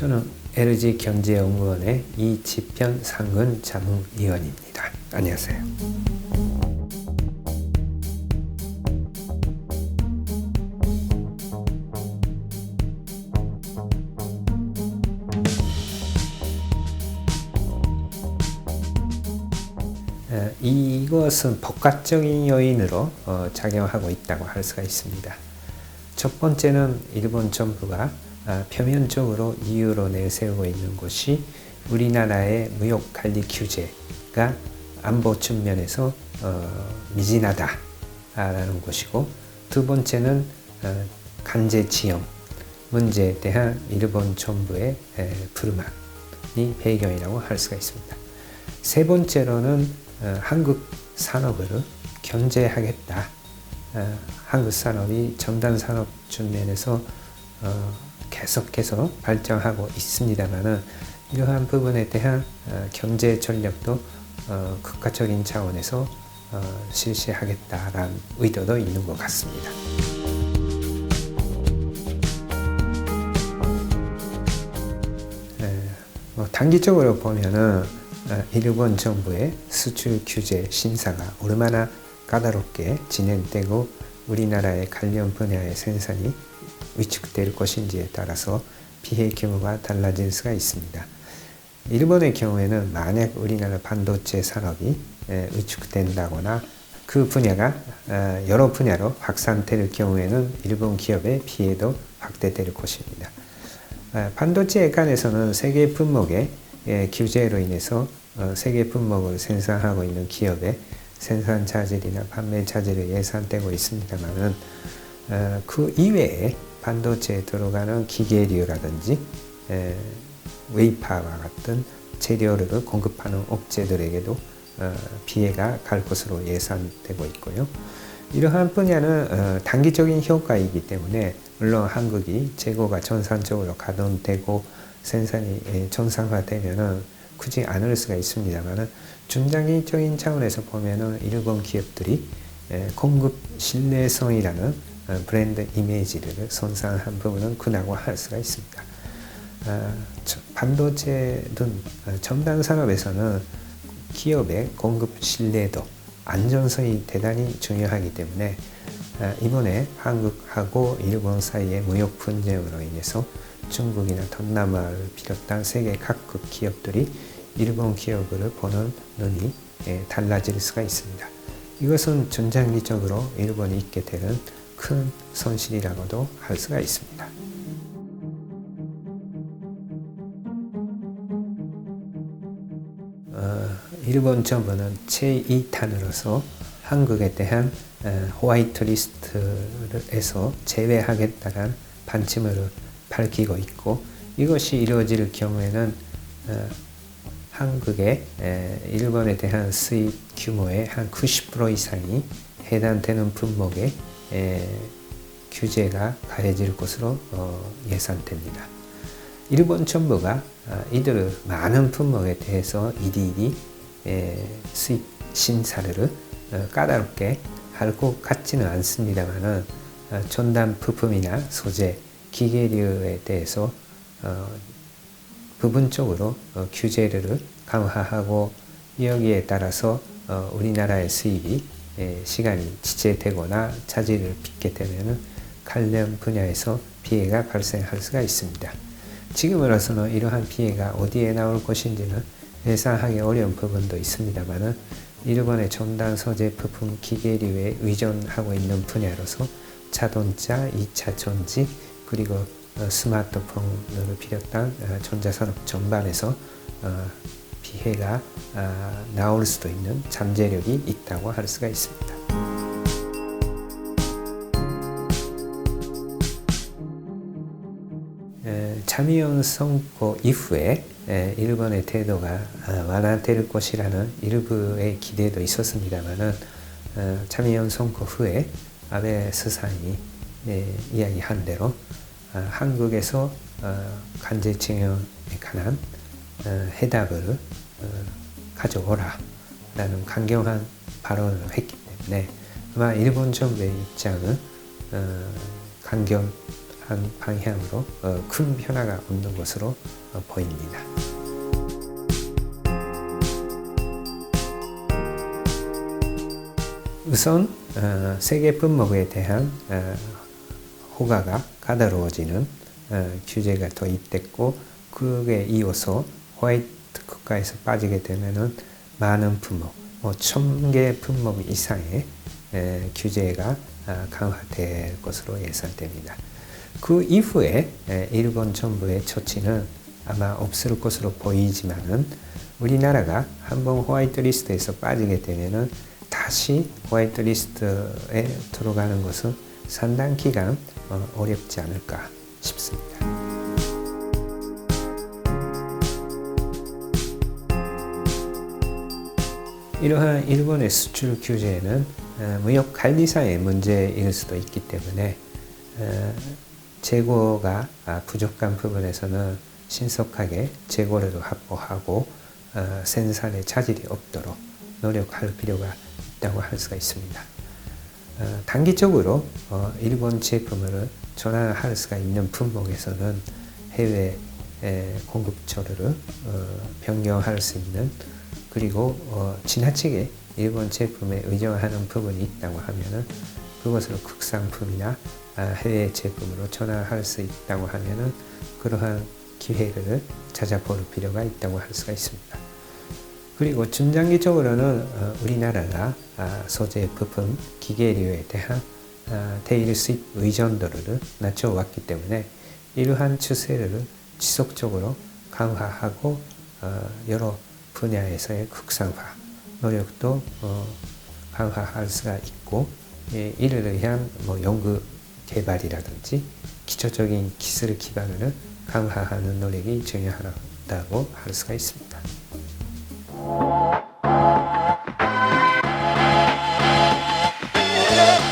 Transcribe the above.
저는 LG 경제연구원의 이지편 상근 자문위원입니다. 안녕하세요. 에, 이것은 복합적인 요인으로 어, 작용하고 있다고 할 수가 있습니다. 첫 번째는 일본 정부가 아, 표면적으로 이유로 내세우고 있는 것이 우리나라의 무역 관리 규제가 안보 측면에서 어, 미진하다라는 것이고 두 번째는 어, 간제 지형 문제에 대한 일본 정부의 에, 불만이 배경이라고 할 수가 있습니다. 세 번째로는 어, 한국 산업을 견제하겠다. 어, 한국 산업이 첨단 산업 측면에서 어, 계속해서 발전하고 있습니다만은 이러한 부분에 대한 어, 경제 전략도 어, 국가적인 차원에서 어, 실시하겠다라는 의도도 있는 것 같습니다. 에, 뭐 단기적으로 보면은 어, 일본 정부의 수출 규제 심사가 얼마나 까다롭게 진행되고 우리나라의 관련 분야의 생산이 위축될 것인지에 따라서 피해 규모가 달라질 수가 있습니다. 일본의 경우에는 만약 우리나라 반도체 산업이 에, 위축된다거나 그 분야가 어, 여러 분야로 확산될 경우에는 일본 기업의 피해도 확대될 것입니다. 어, 반도체에 관해서는 세계 품목의 예, 규제로 인해서 어, 세계 품목을 생산하고 있는 기업의 생산 차질이나 판매 차질이 예상되고 있습니다만은 어, 그 이외에 반도체에 들어가는 기계류라든지 에, 웨이파와 같은 재료를 공급하는 업체들에게도 어, 피해가 갈 것으로 예상되고 있고요. 이러한 분야는 어, 단기적인 효과이기 때문에 물론 한국이 재고가 전산적으로 가동되고 생산이 예, 정상화되면은 굳이 않을 수가 있습니다만은 중장기적인 차원에서 보면은 일본 기업들이 예, 공급 신뢰성이라는 어, 브랜드 이미지를 손상한 부분은 크다고 할 수가 있습니다. 어, 저- 반도체 등 어, 첨단 산업에서는 기업의 공급 신뢰도, 안전성이 대단히 중요하기 때문에 어, 이번에 한국하고 일본 사이의 무역 분쟁으로 인해서 중국이나 동남아를 비롯한 세계 각국 기업들이 일본 기업을 보는 눈이 예, 달라질 수가 있습니다. 이것은 전장기적으로 일본이 있게 되는 큰 손실이라고도 할 수가 있습니다. 어, 일본 정부는 제2탄으로서 한국에 대한 어, 호화이트 리스트에서 제외하겠다는 방침을 밝히고 있고 이것이 이루어질 경우에는 어, 한국의 에, 일본에 대한 수입 규모의 한 90% 이상이 해당되는 품목에 에, 규제가 가해질 것으로 어, 예상됩니다. 일본 정부가 아, 이들 많은 품목에 대해서 일일이 에, 수입 심사를 어, 까다롭게 할 것 같지는 않습니다만은 어, 첨단 부품이나 소재, 기계류에 대해서 어, 부분적으로 어, 규제를 강화하고 여기에 따라서 어, 우리나라의 수입이 에, 시간이 지체되거나 차질을 빚게 되면은 관련 분야에서 피해가 발생할 수가 있습니다. 지금으로서는 이러한 피해가 어디에 나올 것인지는 예상하기 어려운 부분도 있습니다만은 일본의 첨단 소재 부품 기계류에 의존하고 있는 분야로서 자동차, 2차 전지 그리고 어, 스마트폰을 비롯한 어, 전자산업 전반에서 어, 피해가 아, 나올 수도 있는 잠재력이 있다고 할 수가 있습니다. 선거 이후에 에, 일본의 태도가 아, 완화될 것이라는 일부의 기대도 있었습니다만은 어, 참의원 선거 후에 아베 스상이 에, 이야기한 대로 어, 한국에서 어, 간제징용에 관한 어, 해답을 어, 가져오라 라는 강경한 발언을 했기 때문에 아마 일본 정부의 입장은 어, 강경한 한 방향으로 어, 큰 변화가 없는 것으로 어, 보입니다. 우선 어, 세계 분목에 대한 어, 호가가 까다로워지는 어, 규제가 도입됐고 그에 이어서 화이트 국가에서 빠지게 되면은 많은 품목, 뭐 천 개 품목 이상의 에, 규제가 아, 강화될 것으로 예상됩니다. 그 이후에 에, 일본 정부의 조치는 아마 없을 것으로 보이지만은 우리나라가 한번 화이트 리스트에서 빠지게 되면은 다시 화이트 리스트에 들어가는 것은 상당 기간 어, 어렵지 않을까 싶습니다. 이러한 일본의 수출 규제는 어, 무역 관리상의 문제일 수도 있기 때문에 어, 재고가 아, 부족한 부분에서는 신속하게 재고를 확보하고 어, 생산에 차질이 없도록 노력할 필요가 있다고 할 수가 있습니다. 어, 단기적으로 어, 일본 제품을 전환할 수가 있는 품목에서는 해외 에, 공급처를 어, 변경할 수 있는 그리고 어, 지나치게 일본 제품에 의존하는 부분이 있다고 하면은 그것을 국산품이나 아, 해외 제품으로 전환할 수 있다고 하면은 그러한 기회를 찾아볼 필요가 있다고 할 수가 있습니다. 그리고 중장기적으로는 어, 우리나라가 아, 소재 부품 기계류에 대한 아, 대일 수입 의존도를 낮춰왔기 때문에 이러한 추세를 지속적으로 강화하고 어, 여러 분야에서의 국산화 노력도 어, 강화할 수가 있고 예, 이를 의한 뭐 연구 개발이라든지 기초적인 기술 기반을 강화하는 노력이 중요하다고 할 수가 있습니다. 네.